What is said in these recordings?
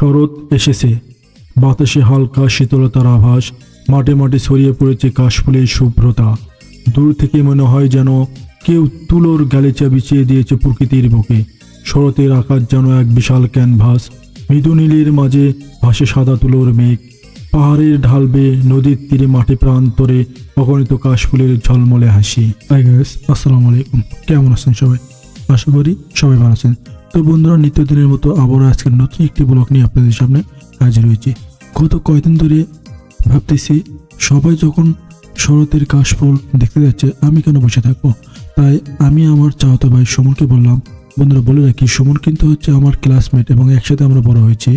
শরৎ এসেছে। বাতাসে হালকা শীতলতার আভাস, মাঠে মাঠে ছড়িয়ে পড়েছে কাশফুলের শুভ্রতা। দূর থেকে মনে হয় যেন কেউ তুলোর গালিচা বিছিয়ে দিয়েছে প্রকৃতির বুকে। শরতের আকাশ যেন এক বিশাল ক্যানভাস, মৃদু নীলের মাঝে ভাসে সাদা তুলোর মেঘ। পাহাড়ের ঢাল বেয়ে নদীর তীরে মাটি প্রান্তরে অগণিত কাশফুলের ঝলমলে হাসি। আসসালামু আলাইকুম। কেমন আছেন সবাই? আশা করি সবাই ভালো আছেন। তো বন্ধুরা, নিত্যদিনের মতো আবারও আজকের নতুন একটি ব্লগ নিয়ে আপনাদের সামনে হাজির হয়েছি। গত কয়দিন ধরে ভাবতেছি, সবাই যখন শরতের কাশফুল দেখতে যাচ্ছে, আমি কেন বসে থাকব? তাই আমি আমার চাহতো ভাই সুমনকে বললাম, বন্ধুরা, বলে রাখি, সুমন কিন্তু হচ্ছে আমার ক্লাসমেট এবং একসাথে আমরা বড় হয়েছি।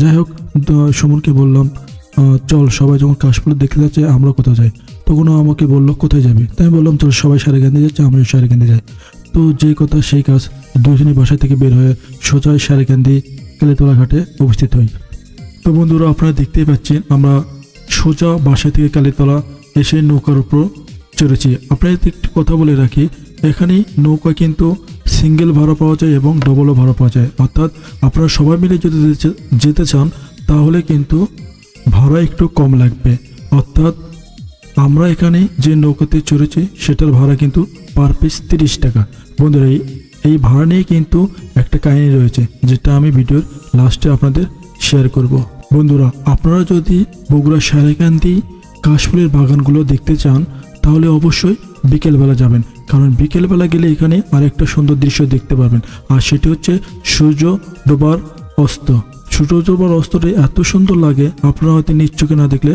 যাই হোক সুমনকে বললাম চল, সবাই যখন কাশফুল দেখতে যাচ্ছে, আমরা কোথাও যাই? তখন আমাকে বলল, কোথায় যাবে? তাই আমি বললাম, চল, সবাই সারেগান্ধি যাচ্ছে আমরা সারেগান্ধি যাই। তো যে কথা, সেই কাজ দুজনই বাসা থেকে বের হয়ে সোজা সারেগান্ধি কালীতলা ঘাটে উপস্থিত হই। তো বন্ধুরা, আপনারা দেখতেই পাচ্ছেন, আমরা সোজা বাসা থেকে কালীতলা এসে নৌকার উপর চড়েছি। আপনাদের একটি কথা বলে রাখি এখানে নৌকা কিন্তু সিঙ্গেল ভাড়া পাওয়া যায় এবং ডবলও ভাড়া পাওয়া যায়। অর্থাৎ আপনারা সবাই মিলে যদি যেতে- যেতে চান, তাহলে কিন্তু ভাড়া একটু কম লাগবে। অর্থাৎ আমরা এখানে যে নৌকাতে চড়েছি, সেটার ভাড়া কিন্তু পার পিস তিরিশ টাকা। বন্ধুরা এই ভাড়া নিয়ে কিন্তু একটা কাহিনী রয়েছে, যেটা আমি ভিডিওর লাস্টে আপনাদের শেয়ার করব। বন্ধুরা, আপনারা যদি বগুড়া সারেকান্দি কাশফুলের বাগানগুলো দেখতে চান, তাহলে অবশ্যই বিকেলবেলা যাবেন। কারণ বিকেলবেলা গেলে এখানে আরেকটা সুন্দর দৃশ্য দেখতে পারবেন আর সেটি হচ্ছে সূর্য ডোবার অস্ত। সূর্য ডোবার অস্তটা এত সুন্দর লাগে, আপনারা হয়তো চোখে না দেখলে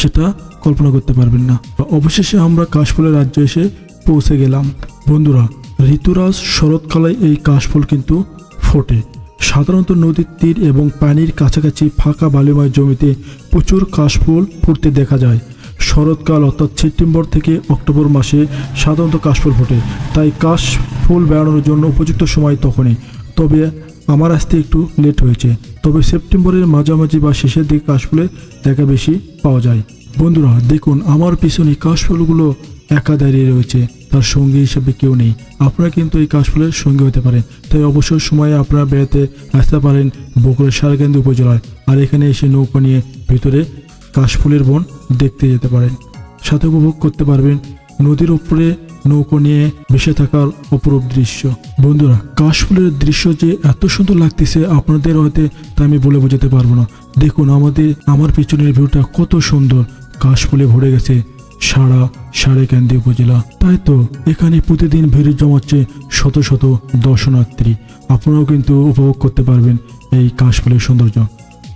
সেটা কল্পনা করতে পারবেন না। অবশেষে আমরা কাশফুলের রাজ্যে এসে পৌঁছে গেলাম। বন্ধুরা ঋতুরাজ শরৎকালে এই কাশফুল কিন্তু ফোটে। সাধারণত নদীর তীর এবং পানির কাছাকাছি ফাঁকা বালিময় জমিতে প্রচুর কাশফুল ফুটতে দেখা যায়। শরৎকাল অর্থাৎ সেপ্টেম্বর থেকে অক্টোবর মাসে সাধারণত কাশফুল ফোটে। তাই কাশফুল বেড়ানোর জন্য উপযুক্ত সময় তখনই। তবে আমার আসতে একটু লেট হয়েছে। তবে সেপ্টেম্বরের মাঝামাঝি বা শেষের দিকে কাশফুলের দেখা বেশি পাওয়া যায়। বন্ধুরা, দেখুন, আমার পিছনে কাশফুলগুলো একা দাঁড়িয়ে রয়েছে। তার সঙ্গী হিসেবে কেউ নেই। আপনারা কিন্তু এই কাশফুলের সঙ্গী হতে পারেন। তাই অবসর সময়ে আপনারা বেড়াতে আসতে পারেন বগুড়ার সারকেন্দ্র উপজেলায়। আর এখানে এসে নৌকা নিয়ে ভিতরে কাশফুলের বন দেখতে যেতে পারেন। সাথে উপভোগ করতে পারবেন নদীর উপরে নৌকো নিয়ে ভেসে থাকার অপরূপ দৃশ্য। বন্ধুরা, কাশফুলের দৃশ্য যে এত সুন্দর লাগতেছে আপনাদের হয়তো তা আমি বলে বোঝাতে পারব না। দেখুন, আমাদের, আমার পিছনের ভিউটা কত সুন্দর। কাশফুলে ভরে গেছে। সারা সারেকান্দি উপজেলা। তাই তো এখানে প্রতিদিন ভিড় জমাচ্ছে শত শত দর্শনার্থী। আপনারাও কিন্তু উপভোগ করতে পারবেন এই কাশফুলের সৌন্দর্য।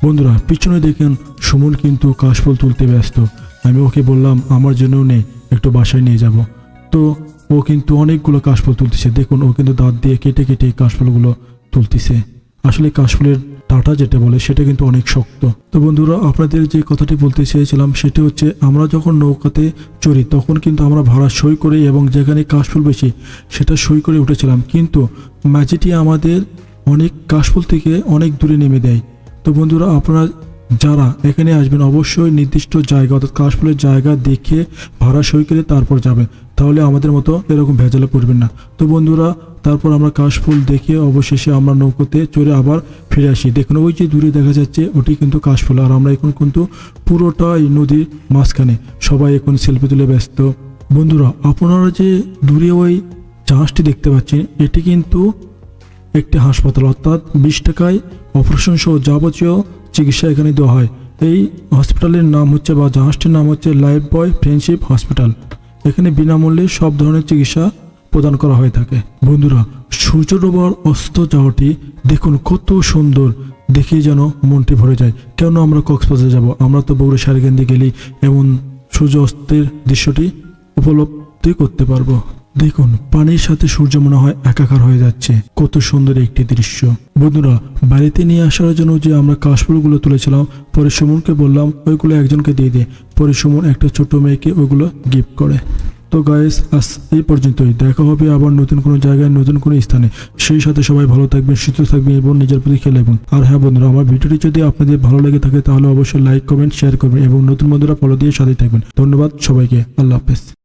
বন্ধুরা, পিছনে দেখেন সুমন কিন্তু কাশফুল তুলতে ব্যস্ত। আমি ওকে বললাম, আমার জন্য নেই একটু বাসায় নিয়ে যাব। তো ও কিন্তু অনেকগুলো কাশফুল তুলতেছে। দেখুন, ও কিন্তু দাঁত দিয়ে কেটে কেটে কাশফুলগুলো তুলতেছে। আসলে কাশফুলের টাটা যেটা বলে, সেটা কিন্তু অনেক শক্ত। তো বন্ধুরা, আপনাদের যে কথাটি বলতে চেয়েছিলাম, সেটি হচ্ছে আমরা যখন নৌকাতে চড়ি, তখন কিন্তু আমরা ভাড়া সই করে এবং যেখানে কাশফুল বেশি, সেটা সই করে উঠেছিলাম। কিন্তু ম্যাজিটি আমাদের অনেক কাশফুল থেকে অনেক দূরে নেমে দেয়। তো বন্ধুরা, আপনারা যারা এখানে আসবেন অবশ্যই নির্দিষ্ট জায়গা অর্থাৎ কাশফুলের জায়গা দেখে ভাড়া সই করে তারপর যাবেন। তাহলে আমাদের মতো এরকম ভেজালে পড়বেন না। তো বন্ধুরা, তারপর আমরা কাশফুল দেখে অবশেষে আমরা নৌকোতে চড়ে আবার ফিরে আসি। দেখুন, ওই যে দূরে দেখা যাচ্ছে, ওটি কিন্তু কাশফুল। আর আমরা এখন কিন্তু পুরোটাই নদীর মাঝখানে। সবাই এখন সেলফি তুলে ব্যস্ত। বন্ধুরা, আপনারা যে দূরে ওই জাহাজটি দেখতে পাচ্ছেন, এটি কিন্তু একটি হাসপাতাল। অর্থাৎ বিশ টাকায় অপারেশন সহ যাবতীয় চিকিৎসা এখানে দেওয়া হয়। এই হসপিটালের নাম হচ্ছে বা জাহাজটির নাম হচ্ছে লাইফ বয় ফ্রেন্ডশিপ হসপিটাল এখানে বিনামূল্যে সব ধরনের চিকিৎসা প্রদান করা হয়ে থাকে। বন্ধুরা সূর্য ডোবার অস্ত যাওয়াটি দেখুন কত সুন্দর। দেখে যেন মনটি ভরে যায়। কেন আমরা কক্সবাজার যাব? আমরা তো বগুড়া সারিগান্দি গেলেই এমন সূর্য অস্তের দৃশ্যটি উপলব্ধি করতে পারব। দেখুন, পানির সাথে সূর্য মনে হয় একাকার হয়ে যাচ্ছে। কত সুন্দর একটি দৃশ্য। বন্ধুরা, বাড়িতে নিয়ে আসার জন্য যে আমরা কাশফুলগুলো তুলেছিলাম পরে সুমনকে বললাম, ওইগুলো একজনকে দিয়ে দে। পরে সুমন একটা ছোট মেয়েকে ওইগুলো গিফট করে। তো গাইস আজ এই পর্যন্তই। দেখা হবে আবার নতুন কোনো জায়গায়, নতুন কোনো স্থানে। সেই সাথে সবাই ভালো থাকবেন, সুস্থ থাকবেন এবং নিজের প্রতি খেয়াল রাখবেন। আর হ্যাঁ বন্ধুরা, আমার ভিডিওটি যদি আপনাদের ভালো লেগে থাকে, তাহলে অবশ্যই লাইক কমেন্ট শেয়ার করবেন এবং নতুন বন্ধুরা ফলো দিয়ে সাথে থাকবেন। ধন্যবাদ সবাইকে। আল্লাহ হাফেজ।